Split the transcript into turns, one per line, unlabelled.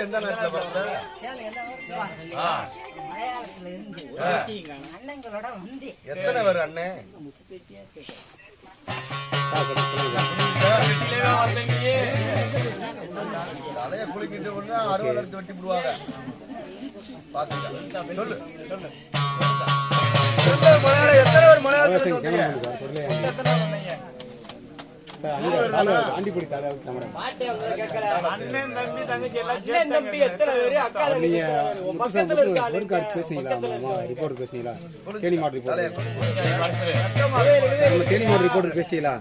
எந்த நேரத்துல எத்தனை பேர் அண்ணன் தலைய குளிக்கிட்டு ஒண்ணு அறுபது எடுத்து வெட்டி விடுவாங்க சொல்லு. சொல்லு. எத்தனை பேர் மலையாளத்தில் எத்தனை பேர் மலையாளத்தில் வந்தீங்க?
அண்ணன் தம்பி தங்கச்சி எல்லாம் தம்பி எத்தனை பேரு? அக்கா
நீங்க பக்கத்துல ஒரு கார்டு பேசுனீங்களா ரிப்போர்ட் பேசுனீங்களா தேனி மாவட்ட ரிப்போர்ட். தேனி மாவட்ட ரிப்போர்ட் பேசிட்டீங்களா